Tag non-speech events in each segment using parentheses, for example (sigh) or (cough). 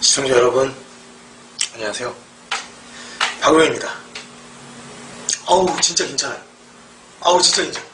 시청자 여러분, 안녕하세요. 박우영입니다. 아우, 진짜 괜찮아요. 아우, 진짜 괜찮아.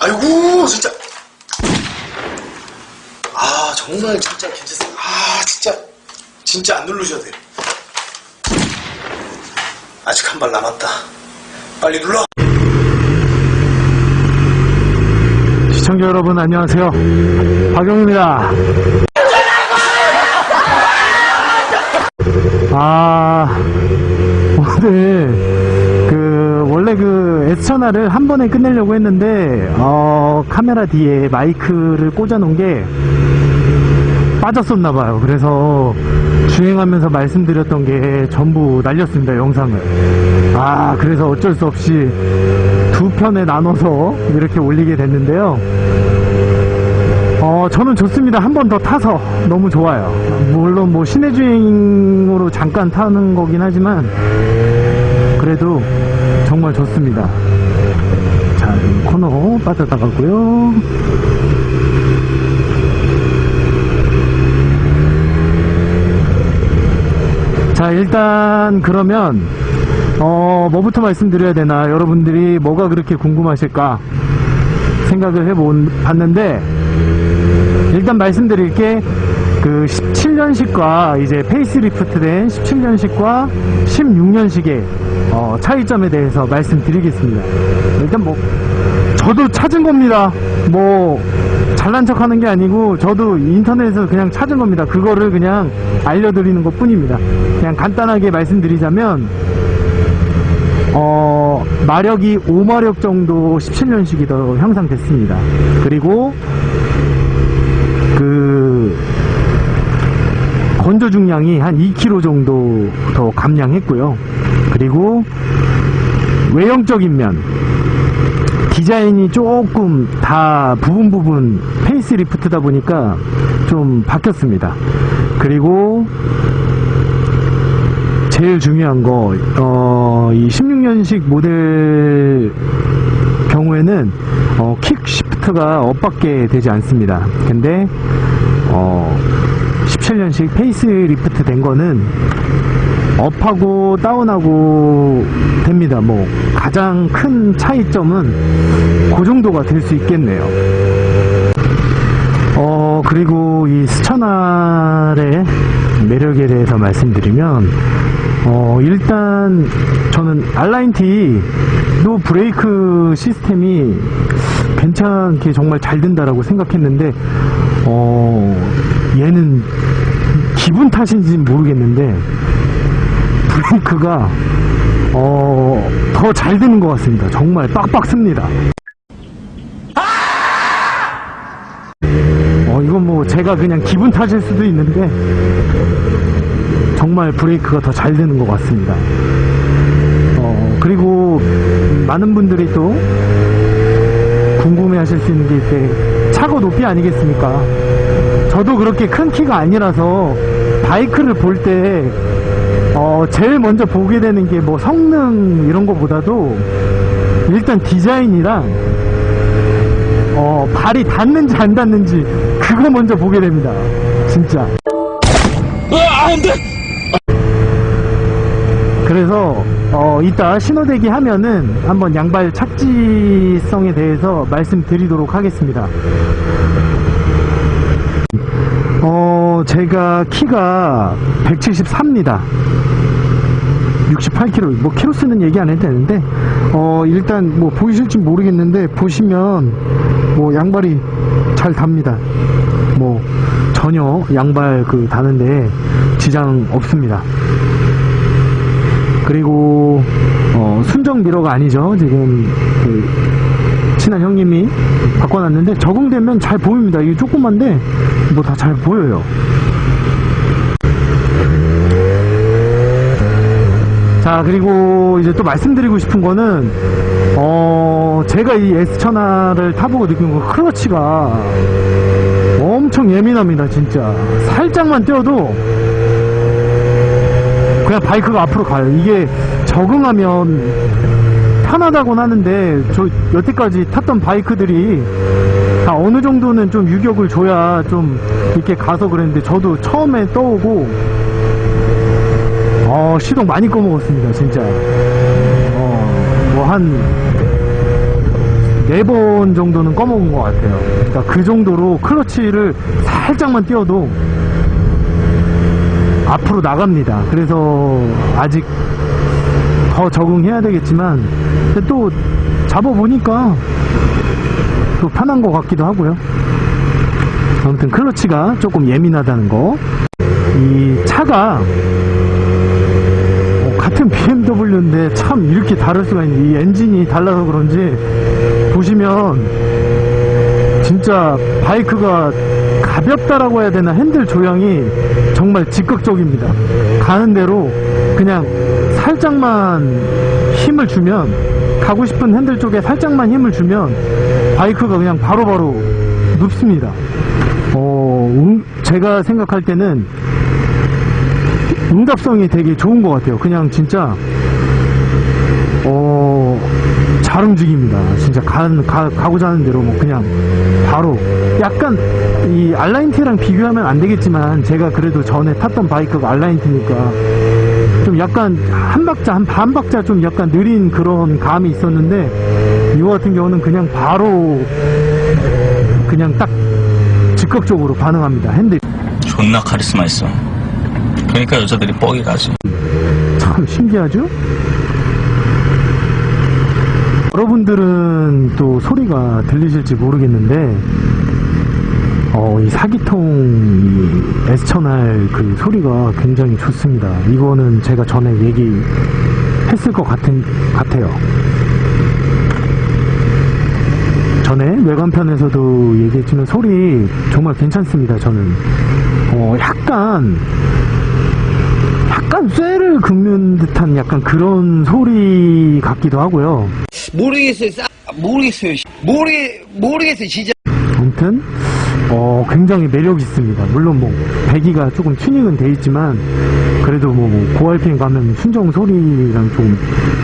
아이고, 진짜. 아, 정말 진짜 괜찮습니다. 아, 진짜. 진짜 안 누르셔도 돼요. 아직 한 발 남았다. 빨리 눌러! 시청자 여러분 안녕하세요. 박영입니다. 아 오늘 그 원래 그 S 천하를 한 번에 끝내려고 했는데 어 카메라 뒤에 마이크를 꽂아놓은 게 빠졌었나 봐요. 그래서 주행하면서 말씀드렸던 게 전부 날렸습니다. 영상을. 아 그래서 어쩔 수 없이 두 편에 나눠서 이렇게 올리게 됐는데요. 어, 저는 좋습니다. 한 번 더 타서 너무 좋아요. 물론 뭐 시내 주행으로 잠깐 타는 거긴 하지만 그래도 정말 좋습니다. 자, 이 코너 빠져나가고요. 자, 일단 그러면 어, 뭐부터 말씀드려야 되나? 여러분들이 뭐가 그렇게 궁금하실까? 생각을 해본, 봤는데, 일단 말씀드릴 게, 그 17년식과 이제 페이스리프트 된 17년식과 16년식의 어, 차이점에 대해서 말씀드리겠습니다. 일단 뭐, 저도 찾은 겁니다. 뭐, 잘난 척 하는 게 아니고, 저도 인터넷에서 그냥 찾은 겁니다. 그거를 그냥 알려드리는 것 뿐입니다. 그냥 간단하게 말씀드리자면, 어, 마력이 5마력 정도 17년식이 더 향상됐습니다. 그리고, 건조 중량이 한 2kg 정도 더 감량했고요. 그리고, 외형적인 면, 디자인이 조금 다 부분 부분 페이스리프트다 보니까 좀 바뀌었습니다. 그리고, 제일 중요한 거, 어, 이 16년식 모델 경우에는, 어, 킥 시프트가 업밖에 되지 않습니다. 근데, 어, 17년식 페이스 리프트 된 거는, 업하고 다운하고 됩니다. 뭐, 가장 큰 차이점은 그 정도가 될 수 있겠네요. 어, 그리고 이 스쳐날의 매력에 대해서 말씀드리면, 어, 일단, 저는 알라인티도 브레이크 시스템이 괜찮게 정말 잘 된다라고 생각했는데, 어, 얘는 기분 탓인지는 모르겠는데, (laughs) 브레이크가, 어, 더 잘 되는 것 같습니다. 정말 빡빡 씁니다. 어, 이건 뭐 제가 그냥 기분 탓일 수도 있는데 정말 브레이크가 더 잘 되는 것 같습니다. 어, 그리고 많은 분들이 또 궁금해 하실 수 있는 게 이제 차고 높이 아니겠습니까? 저도 그렇게 큰 키가 아니라서 바이크를 볼 때 어, 제일 먼저 보게 되는 게 뭐 성능 이런 거보다도 일단 디자인이랑 어, 발이 닿는지 안 닿는지 그거 먼저 보게 됩니다. 진짜. 그래서 어, 이따 신호대기 하면은 한번 양발 착지성에 대해서 말씀드리도록 하겠습니다. 어, 제가 키가 174입니다. 68kg, 뭐 키로수는 얘기 안 해도 되는데, 어, 일단 뭐 보이실지 모르겠는데, 보시면 뭐 양발이 잘 답니다. 뭐 전혀 양발 그 다는데 지장 없습니다. 그리고 어, 순정 미러가 아니죠. 지금 그 친한 형님이 바꿔놨는데 적응되면 잘 보입니다. 이게 조그만데 뭐 다 잘 보여요. 자 그리고 이제 또 말씀드리고 싶은 거는 어 제가 이 S 천하를 타보고 느낀 건 클러치가 엄청 예민합니다 진짜 살짝만 떼어도 그냥 바이크가 앞으로 가요 이게 적응하면 편하다곤 하는데 저 여태까지 탔던 바이크들이 아, 어느 정도는 좀 유격을 줘야 좀 이렇게 가서 그랬는데 저도 처음에 떠오고 어, 시동 많이 꺼먹었습니다, 진짜. 어, 뭐 한 네 번 정도는 꺼먹은 것 같아요. 그러니까 그 정도로 클러치를 살짝만 띄워도 앞으로 나갑니다. 그래서 아직 더 적응해야 되겠지만 또 잡아보니까 또 편한 것 같기도 하고요. 아무튼 클러치가 조금 예민하다는 거. 이 차가 어, 같은 BMW인데 참 이렇게 다를 수가 있는 이 엔진이 달라서 그런지 보시면 진짜 바이크가 가볍다라고 해야 되나 핸들 조향이 정말 즉각적입니다. 가는 대로 그냥 살짝만 힘을 주면 가고 싶은 핸들 쪽에 살짝만 힘을 주면 바이크가 그냥 바로바로 눕습니다. 어, 음, 제가 생각할 때는 응답성이 되게 좋은 것 같아요. 그냥 진짜 어, 잘 움직입니다. 진짜 가, 가, 가고자 하는 대로 뭐 그냥 바로 약간 이 알라인티랑 비교하면 안 되겠지만 제가 그래도 전에 탔던 바이크가 알라인티니까 좀 약간 한 박자 한 반 박자 좀 약간 느린 그런 감이 있었는데 이거 같은 경우는 그냥 바로 그냥 딱 즉각적으로 반응합니다. 핸들 존나 카리스마 있어. 그러니까 여자들이 뻑이 가지. 참 신기하죠? 여러분들은 또 소리가 들리실지 모르겠는데, 어, 이 사기통 이 S천알 그 소리가 굉장히 좋습니다. 이거는 제가 전에 얘기했을 것 같은, 같아요. 전에 외관편에서도 얘기했지만 소리 정말 괜찮습니다, 저는. 어, 약간, 약간 쇠를 긁는 듯한 약간 그런 소리 같기도 하고요. 모르겠어요. 싸, 모르겠어요. 씨. 모르, 모르겠어요, 진짜. 아무튼 어, 굉장히 매력 있습니다. 물론 뭐 배기가 조금 튜닝은 돼 있지만 그래도 뭐, 뭐 고RPM 가면 순정 소리랑 좀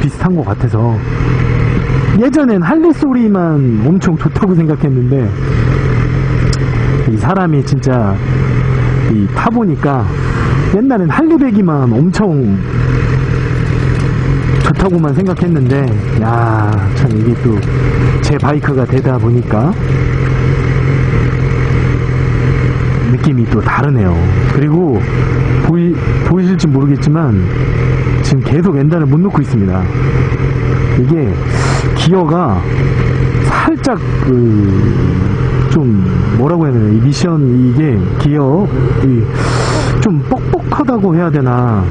비슷한 것 같아서 예전엔 할리 소리만 엄청 좋다고 생각했는데 이 사람이 진짜 이 타보니까 옛날엔 할리 배기만 엄청 좋다고만 생각했는데 야 참 이게 또 제 바이크가 되다 보니까 느낌이 또 다르네요. 그리고 보이, 보이실지 모르겠지만 지금 계속 엔단을 못 놓고 있습니다. 이게 기어가 살짝 그 좀 뭐라고 해야 되나 이 미션 이게 기어 이 좀 뻑뻑하다고 해야 되나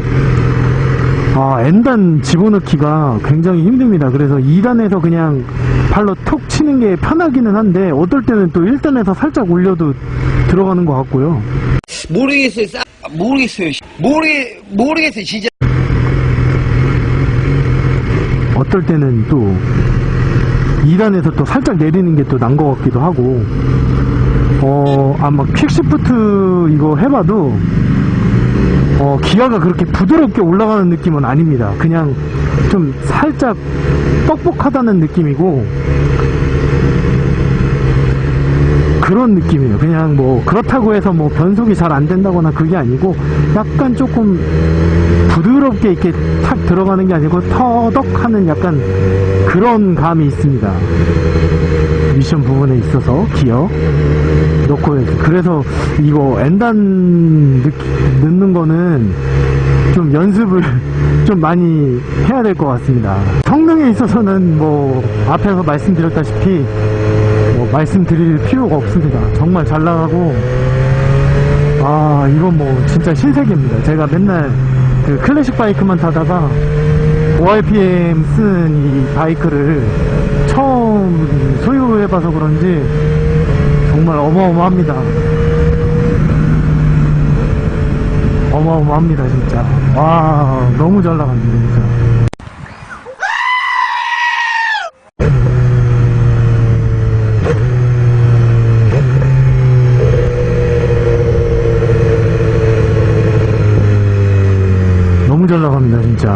아, N단 집어넣기가 굉장히 힘듭니다. 그래서 2단에서 그냥 발로 톡 치는 게 편하기는 한데, 어떨 때는 또 1단에서 살짝 올려도 들어가는 것 같고요. 모르겠어요. 싸, 모르겠어요. 씨. 모르, 모르겠어요, 진짜. 어떨 때는 또 2단에서 또 살짝 내리는 게 또 난 것 같기도 하고, 어, 아마 퀵시프트 이거 해봐도, 어, 기아가 그렇게 부드럽게 올라가는 느낌은 아닙니다. 그냥 좀 살짝 뻑뻑하다는 느낌이고, 그런 느낌이에요. 그냥 뭐, 그렇다고 해서 뭐 변속이 잘 안 된다거나 그게 아니고, 약간 조금 부드럽게 이렇게 탁 들어가는 게 아니고, 터덕 하는 약간 그런 감이 있습니다. 미션 부분에 있어서, 기어. 넣고, 그래서 이거 엔단 넣, 넣는 거는 좀 연습을 (laughs) 좀 많이 해야 될 것 같습니다. 성능에 있어서는 뭐, 앞에서 말씀드렸다시피, 뭐 말씀드릴 필요가 없습니다. 정말 잘 나가고 아 이건 뭐 진짜 신세계입니다. 제가 맨날 그 클래식 바이크만 타다가 ORPM 쓰는 이 바이크를 처음 소유해봐서 그런지 정말 어마어마합니다. 어마어마합니다 진짜. 와 너무 잘 나갑니다 진짜. 너무 잘 나갑니다, 진짜.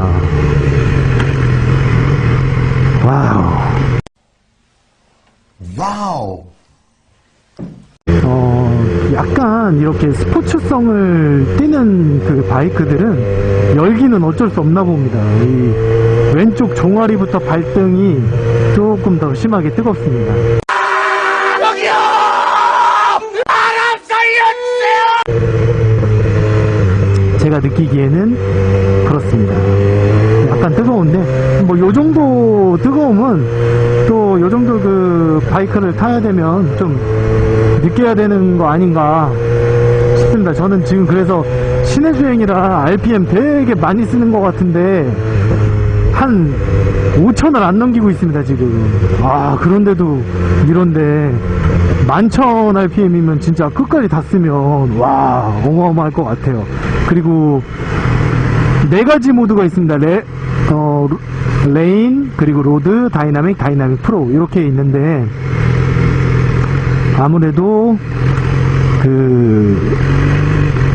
와우. 와우. 하지만 이렇게 스포츠성을 띠는 그 바이크들은 열기는 어쩔 수 없나 봅니다. 이 왼쪽 종아리부터 발등이 조금 더 심하게 뜨겁습니다. 제가 느끼기에는 그렇습니다. 약간 뜨거운데 뭐 요 정도 뜨거움은 또 요 정도 그 바이크를 타야 되면 좀 느껴야 되는 거 아닌가 싶습니다. 저는 지금 그래서 시내 주행이라 RPM 되게 많이 쓰는 것 같은데 한 5천을 안 넘기고 있습니다 지금 아 그런데도 이런데 만천 RPM이면 진짜 끝까지 다 쓰면 와 어마어마할 것 같아요 그리고 네 가지 모드가 있습니다 레, 어, 레인 그리고 로드 다이나믹 다이나믹 프로 이렇게 있는데 아무래도 그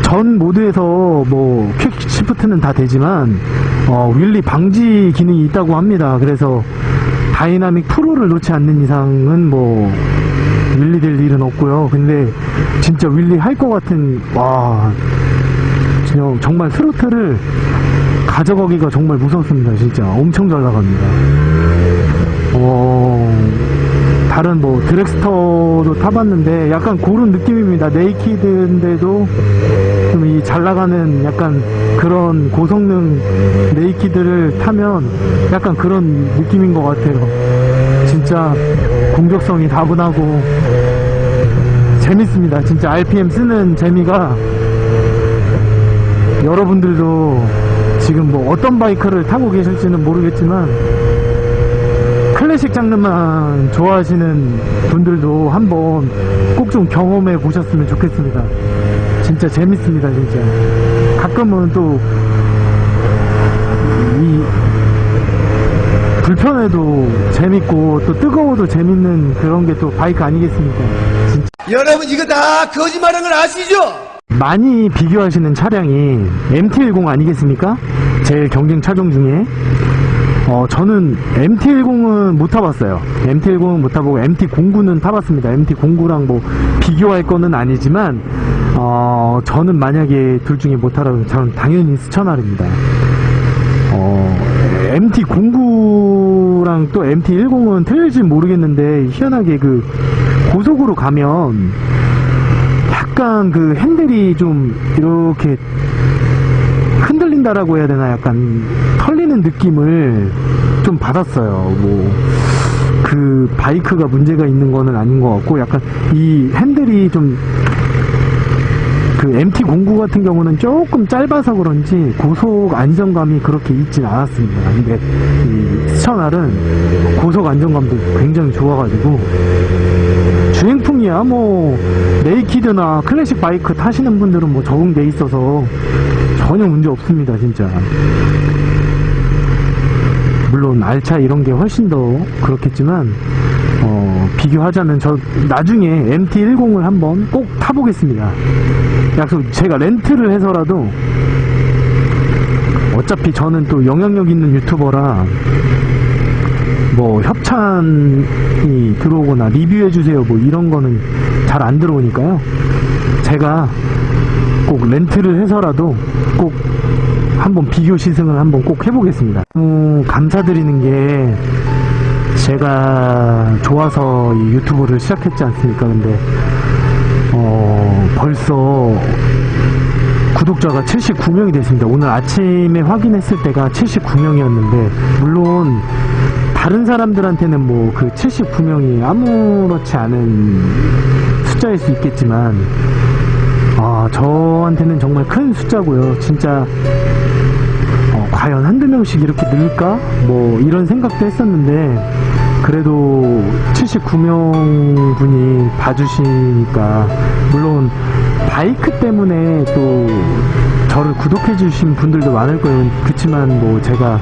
전 모드에서 뭐 퀵 시프트는 다 되지만 어, 윌리 방지 기능이 있다고 합니다. 그래서 다이나믹 프로를 놓지 않는 이상은 뭐 윌리 될 일은 없고요. 근데 진짜 윌리 할 것 같은 와 그냥 정말 스로틀을 가져가기가 정말 무섭습니다. 진짜 엄청 잘 나갑니다. 어, 다른 뭐 드렉스터도 타봤는데 약간 그런 느낌입니다. 네이키드인데도 좀 이 잘 나가는 약간 그런 고성능 네이키드를 타면 약간 그런 느낌인 것 같아요. 진짜 공격성이 다분하고 재밌습니다. 진짜 RPM 쓰는 재미가 여러분들도 지금 뭐 어떤 바이크를 타고 계실지는 모르겠지만 클래식 장르만 좋아하시는 분들도 한번 꼭 좀 경험해 보셨으면 좋겠습니다. 진짜 재밌습니다, 진짜. 가끔은 또, 이, 불편해도 재밌고, 또 뜨거워도 재밌는 그런 게 또 바이크 아니겠습니까? 진짜. 여러분 이거 다 거짓말한 걸 아시죠? 많이 비교하시는 차량이 MT-10 아니겠습니까? 제일 경쟁 차종 중에 어 저는 MT-10은 못 타봤어요. MT-10은 못 타보고 MT-09는 타봤습니다. MT-09랑 뭐 비교할 거는 아니지만 어 저는 만약에 둘 중에 못 타라면 저는 당연히 스천알입니다. 어 MT-09랑 또 MT-10은 틀릴지 모르겠는데 희한하게 그 고속으로 가면 약간 그 핸들이 좀 이렇게 흔들린다라고 해야 되나 약간 털리는 느낌을 좀 받았어요. 뭐 그 바이크가 문제가 있는 거는 아닌 것 같고 약간 이 핸들이 좀 그 MT09 같은 경우는 조금 짧아서 그런지 고속 안정감이 그렇게 있진 않았습니다. 근데 이 스천알은 고속 안정감도 굉장히 좋아가지고 주행풍이야. 뭐 네이키드나 클래식 바이크 타시는 분들은 뭐 적응돼 있어서 전혀 문제 없습니다 진짜. 물론 알차 이런 게 훨씬 더 그렇겠지만 어, 비교하자면 저 나중에 MT-10을 한번 꼭 타보겠습니다 약속 제가 렌트를 해서라도 어차피 저는 또 영향력 있는 유튜버라 뭐 협찬이 들어오거나 리뷰해주세요 뭐 이런 거는 잘 안 들어오니까요. 제가 꼭 렌트를 해서라도 꼭 한번 비교 시승을 한번 꼭 해보겠습니다. 너무 감사드리는 게 제가 좋아서 이 유튜브를 시작했지 않습니까? 근데 어 벌써 구독자가 79명이 됐습니다. 오늘 아침에 확인했을 때가 79명이었는데, 물론, 다른 사람들한테는 뭐 그 79명이 아무렇지 않은 숫자일 수 있겠지만, 아, 저한테는 정말 큰 숫자고요. 진짜, 어, 과연 한두 명씩 이렇게 늘까? 뭐, 이런 생각도 했었는데, 그래도 79명 분이 봐주시니까, 물론, 바이크 때문에 또 저를 구독해 주신 분들도 많을 거예요. 그렇지만 뭐 제가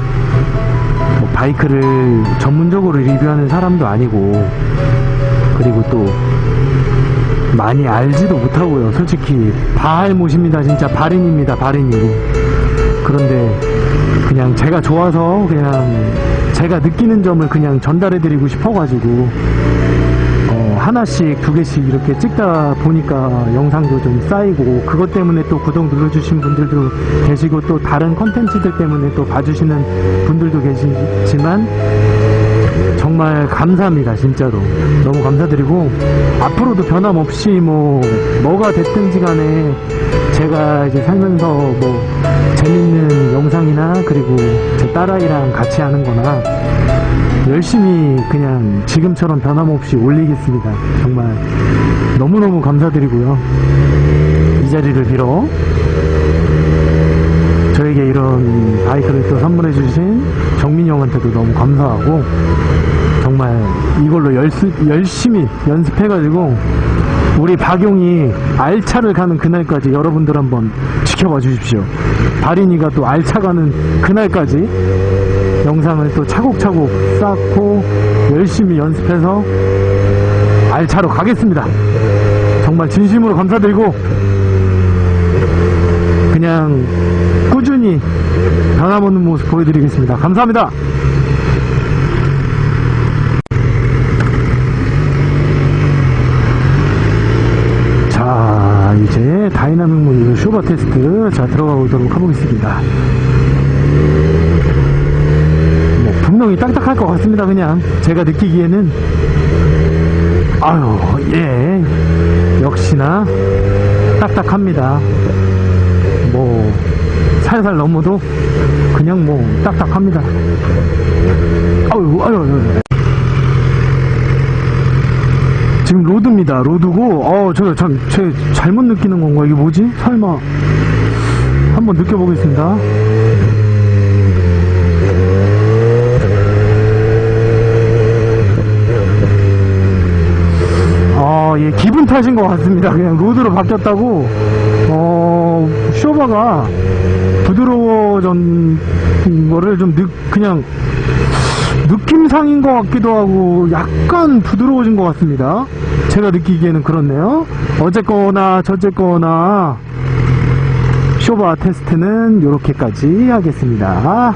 뭐 바이크를 전문적으로 리뷰하는 사람도 아니고 그리고 또 많이 알지도 못하고요. 솔직히 바알못입니다. 진짜 발인입니다. 발인이고 그런데 그냥 제가 좋아서 그냥 제가 느끼는 점을 그냥 전달해 드리고 싶어 가지고 어, 하나씩 두 개씩 이렇게 찍다 보니까 영상도 좀 쌓이고 그것 때문에 또 구독 눌러주신 분들도 계시고 또 다른 컨텐츠들 때문에 또 봐주시는 분들도 계시지만 정말 감사합니다 진짜로. 너무 감사드리고 앞으로도 변함없이 뭐 뭐가 됐든지 간에 제가 이제 살면서 뭐 재밌는 영상이나 그리고 제 딸아이랑 같이 하는 거나 열심히 그냥 지금처럼 변함없이 올리겠습니다. 정말 너무너무 감사드리고요. 이 자리를 빌어 저에게 이런 바이크를 또 선물해 주신 정민이 형한테도 너무 감사하고 정말 이걸로 열수, 열심히 연습해가지고 우리 박용이 알차를 가는 그날까지 여러분들 한번 지켜봐 주십시오. 바린이가 또 알차 가는 그날까지 영상을 또 차곡차곡 쌓고 열심히 연습해서 알차로 가겠습니다. 정말 진심으로 감사드리고 그냥 꾸준히 변함없는 모습 보여드리겠습니다. 감사합니다. 자, 이제 다이나믹 모드 쇼바 테스트 자 들어가 보도록 해보겠습니다. 뭐 분명히 딱딱할 것 같습니다. 그냥 제가 느끼기에는 아유, 예, 역시나 딱딱합니다. 뭐 살살 넘어도 그냥 뭐 딱딱합니다. 아유, 아유, 아유. 지금 로드입니다. 로드고, 어, 저, 참, 제 잘못 느끼는 건가? 이게 뭐지? 설마. 한번 느껴보겠습니다. 어, 예, 기분 탓인 것 같습니다. 그냥 로드로 바뀌었다고, 어, 쇼바가 부드러워진 거를 좀 느, 그냥, 느낌상인 것 같기도 하고 약간 부드러워진 것 같습니다. 제가 느끼기에는 그렇네요. 어쨌거나 저쨌거나 쇼바 테스트는 이렇게까지 하겠습니다.